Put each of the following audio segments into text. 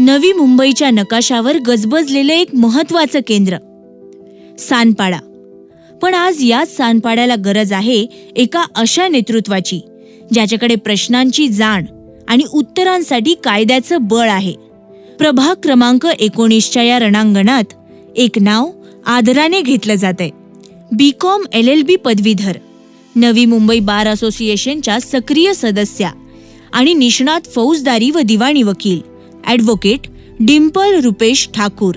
नवी मुंबईच्या नकाशावर गजबजलेलं एक महत्वाचं केंद्र. सानपाडा पण आज याच सानपाड्याला गरज आहे एका अशा नेतृत्वाची ज्याच्याकडे प्रश्नांची जाण आणि उत्तरांसाठी कायद्याचं बळ आहे. प्रभाग क्रमांक एकोणीसच्या या रणांगणात एक नाव आदराने घेतलं जातंय. B com L L B पदवीधर नवी मुंबई बार असोसिएशनच्या सक्रिय सदस्या आणि निष्णात फौजदारी व दिवाणी वकील. ॲडव्होकेट डिम्पल रुपेश ठाकूर.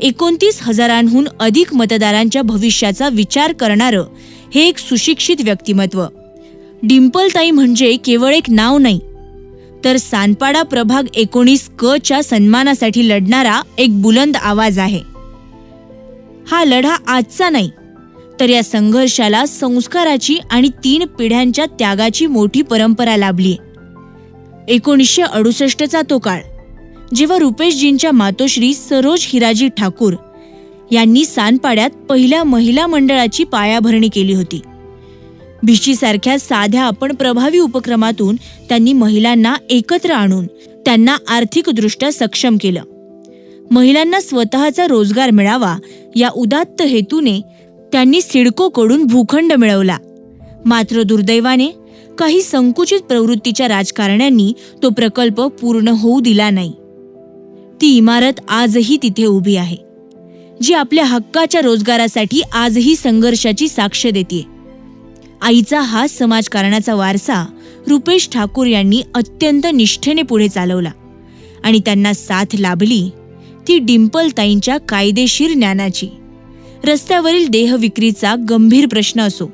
एकोणतीस हजारांहून अधिक मतदारांच्या भविष्याचा विचार करणारं हे एक सुशिक्षित व्यक्तिमत्व. डिम्पलताई म्हणजे केवळ एक नाव नाही तर सानपाडा प्रभाग एकोणीस क च्या सन्मानासाठी लढणारा एक बुलंद आवाज आहे. हा लढा आजचा नाही तर या संघर्षाला संस्काराची आणि तीन पिढ्यांच्या त्यागाची मोठी परंपरा लाभली एकोणीसशे अडुसष्टचा तो काळ. जेव्हा रुपेशजींच्या मातोश्री सरोज हिराजी ठाकूर यांनी सानपाड्यात पहिल्या महिला मंडळाची पायाभरणी केली होती. भिशीसारख्या साध्या पण प्रभावी उपक्रमातून त्यांनी महिलांना एकत्र आणून त्यांना आर्थिकदृष्ट्या सक्षम केलं. महिलांना स्वतःचा रोजगार मिळावा या उदात्त हेतूने त्यांनी सिडकोकडून भूखंड मिळवला. मात्र दुर्दैवाने काही संकुचित प्रवृत्तीच्या राजकारण्यांनी तो प्रकल्प पूर्ण होऊ दिला नाही. ती इमारत आजही तिथे उभी आहे जी आपल्या हक्काच्या रोजगारासाठी आजही संघर्षाची साक्ष देते आईचा हा समाजकारणाचा वारसा रुपेश ठाकूर यांनी अत्यंत निष्ठेने पुढे चालवला आणि त्यांना साथ लाभली ती डिंपलताईंच्या कायदेशीर ज्ञानाची. रस्त्यावरील देहविक्रीचा गंभीर प्रश्न असो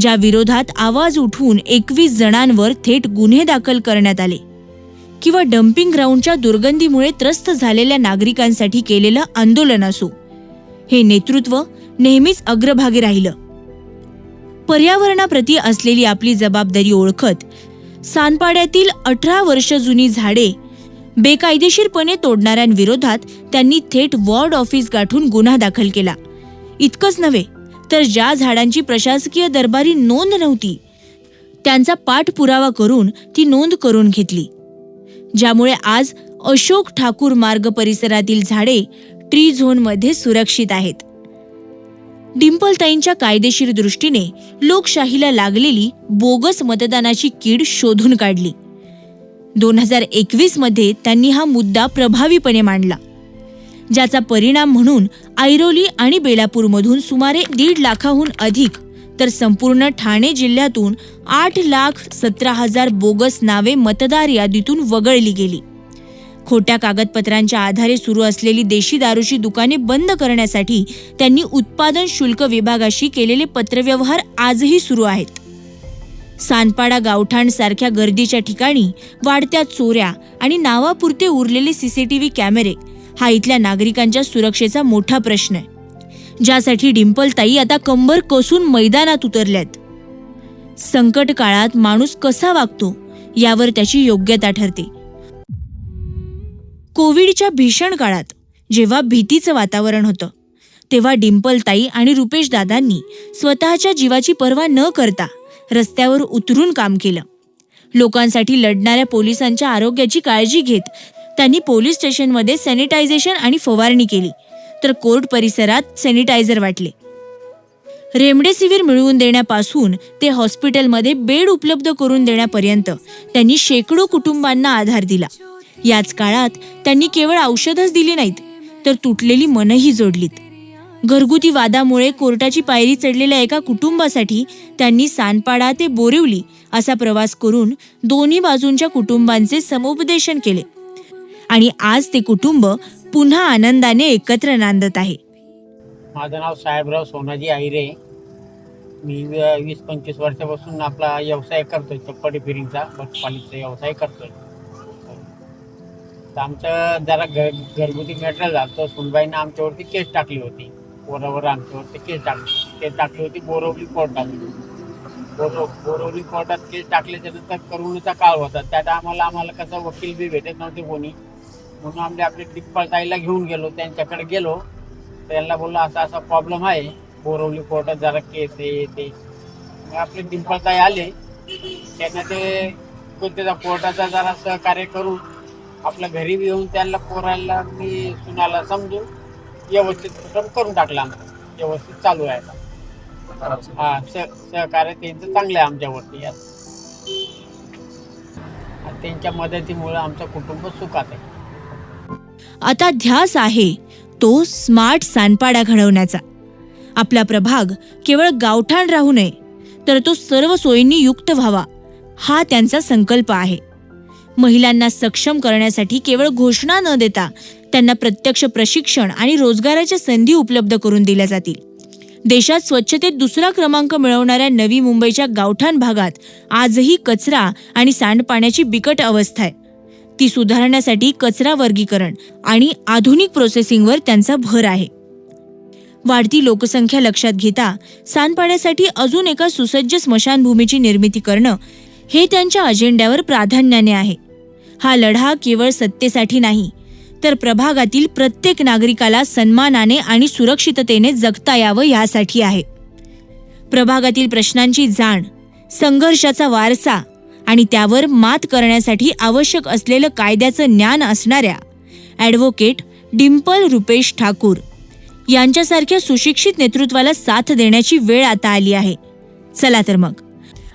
ज्या विरोधात आवाज उठवून एकवीस जणांवर थेट गुन्हे दाखल करण्यात आले. किंवा डम्पिंग ग्राउंडच्या दुर्गंधीमुळे त्रस्त झालेल्या नागरिकांसाठी केलेलं आंदोलन असो. हे नेतृत्व नेहमीच अग्रभागी राहिलं. पर्यावरणाप्रती असलेली आपली जबाबदारी ओळखत सानपाड्यातील अठरा वर्ष जुनी झाडे बेकायदेशीरपणे तोडणाऱ्यांविरोधात त्यांनी थेट वॉर्ड ऑफिस गाठून गुन्हा दाखल केला. इतकंच नव्हे तर ज्या झाडांची प्रशासकीय दरबारी नोंद नव्हती त्यांचा पाठपुरावा करून ती नोंद करून घेतली ज्यामुळे आज अशोक ठाकूर मार्ग परिसरातील झाडे ट्री झोनमध्ये सुरक्षित आहेत. डिंपलताईंच्या कायदेशीर दृष्टीने लोकशाहीला लागलेली बोगस मतदानाची कीड शोधून काढली. दोन हजार एकवीसमध्ये त्यांनी हा मुद्दा प्रभावीपणे मांडला. ज्याचा परिणाम म्हणून ऐरोली आणि बेलापूरमधून सुमारे दीड लाखाहून अधिक तर संपूर्ण ठाणे जिल्ह्यातून आठ लाख सतरा हजार बोगस नावे मतदार यादीतून वगळली गेली. खोट्या कागदपत्रांच्या आधारे सुरू असलेली देशी दारूची दुकाने बंद करण्यासाठी त्यांनी उत्पादन शुल्क विभागाशी केलेले पत्रव्यवहार आजही सुरू आहेत. सानपाडा गावठाण सारख्या गर्दीच्या ठिकाणी वाढत्या चोऱ्या आणि नावापुरते उरलेले सीसीटीव्ही कॅमेरे हा इथल्या नागरिकांच्या सुरक्षेचा मोठा प्रश्न आहे. ज्यासाठी डिम्पलताई आता कंबर कसून मैदानात उतरल्यात. संकट काळात माणूस कसा वागतो यावर त्याची योग्यता ठरते. कोविडच्या भीषण काळात जेव्हा भीतीचं वातावरण होतं तेव्हा डिम्पलताई आणि रुपेश दादांनी स्वतःच्या जीवाची पर्वा न करता रस्त्यावर उतरून काम केलं. लोकांसाठी लढणाऱ्या पोलिसांच्या आरोग्याची काळजी घेत त्यांनी पोलीस स्टेशनमध्ये सॅनिटायझेशन आणि फवारणी केली. तर कोर्ट परिसरात सॅनिटायझर वाटले. रेमडेसिवीर मिळवून देण्यापासून ते हॉस्पिटलमध्ये बेड उपलब्ध करून देण्यापर्यंत त्यांनी शेकडो कुटुंबांना आधार दिला. याच काळात त्यांनी केवळ औषधच दिली नाहीत तर तुटलेली मनही जोडलीत. घरगुती वादामुळे कोर्टाची पायरी चढलेल्या एका कुटुंबासाठी त्यांनी सानपाडा ते बोरिवली असा प्रवास करून दोन्ही बाजूंच्या कुटुंबांचे समुपदेशन केले. आणि आज ते कुटुंब पुन्हा आनंदाने एकत्र नांदत आहे. माझं नाव साहेबराव सोनाजी आहिरे. मी वीस पंचवीस वर्षापासून आपला व्यवसाय करतोय चप्पडी फिरिंगचा भटपाणीचा व्यवसाय करतोय. तर आमचं जरा घर घरगुती मॅटर झालं तर सुनबाईनं आमच्यावरती केस टाकली होती. बोरावर आमच्यावरती केस टाकली केस टाकली होती बोरवली कोर्टात. बोरव बोरवली कोर्टात केस टाकल्याच्या नंतर करुणीचा काळ होता. त्यात आम्हाला आम्हाला कसं वकील बी भेटत नव्हते कोणी. म्हणून आम्ही आपले टिप्पळताईला घेऊन गेलो त्यांच्याकडे गेलो. त्यांना बोललो असा असा प्रॉब्लेम आहे. बोरवली कोर्टात जरा केस आहे ते. मग आपले डिंपळताई आले. त्यांना ते कोणत्या कोर्टाचा जरा सहकार्य करून आपल्या घरी बी येऊन त्यांना पोरायला मी सुनाला समजून व्यवस्थित करून टाकलं आमचं व्यवस्थित चालू आहे आता. हा सहकार्य त्यांचं चांगलं आहे आमच्यावरती. यात आणि त्यांच्या मदतीमुळे आमचं कुटुंब सुखात आहे. आता ध्यास आहे तो स्मार्ट सांडपाडा घडवण्याचा. आपला प्रभाग केवळ गावठाण राहू नये तर तो सर्व सोयींनी युक्त व्हावा हा त्यांचा संकल्प आहे. महिलांना सक्षम करण्यासाठी केवळ घोषणा न देता त्यांना प्रत्यक्ष प्रशिक्षण आणि रोजगाराच्या संधी उपलब्ध करून दिल्या जातील. देशात स्वच्छतेत दुसरा क्रमांक मिळवणाऱ्या नवी मुंबईच्या गावठाण भागात आजही कचरा आणि सांडपाण्याची बिकट अवस्था आहे. ती सुधारण्यासाठी कचरा वर्गीकरण आणि आधुनिक प्रोसेसिंगवर त्यांचा भर आहे. वाढती लोकसंख्या लक्षात घेता सांडपाण्यासाठी अजून एका सुसज्ज स्मशानभूमीची निर्मिती करणं हे त्यांच्या अजेंड्यावर प्राधान्याने आहे. हा लढा केवळ सत्तेसाठी नाही तर प्रभागातील प्रत्येक नागरिकाला सन्मानाने आणि सुरक्षिततेने जगता यावं यासाठी आहे. प्रभागातील प्रश्नांची जाण संघर्षाचा वारसा आणि त्यावर मात करण्यासाठी आवश्यक असलेलं कायद्याचं ज्ञान असणाऱ्या ॲडव्होकेट डिम्पल रुपेश ठाकूर यांच्यासारख्या सुशिक्षित नेतृत्वाला साथ देण्याची वेळ आता आली आहे. चला तर मग.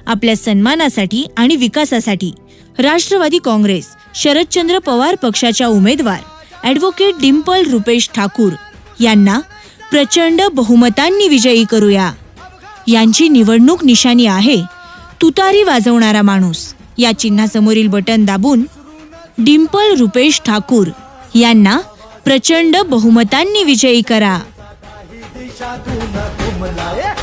आपल्या सन्मानासाठी आणि विकासासाठी राष्ट्रवादी काँग्रेस शरदचंद्र पवार पक्षाच्या उमेदवार ॲडव्होकेट डिम्पल रुपेश ठाकूर यांना प्रचंड बहुमतांनी विजयी करूया. यांची निवडणूक निशाणी आहे. तुतारी वाजवणारा माणूस. या चिन्हासमोरील बटन दाबून डिम्पल रुपेश ठाकूर यांना प्रचंड बहुमतांनी विजयी करा. दिशा तू न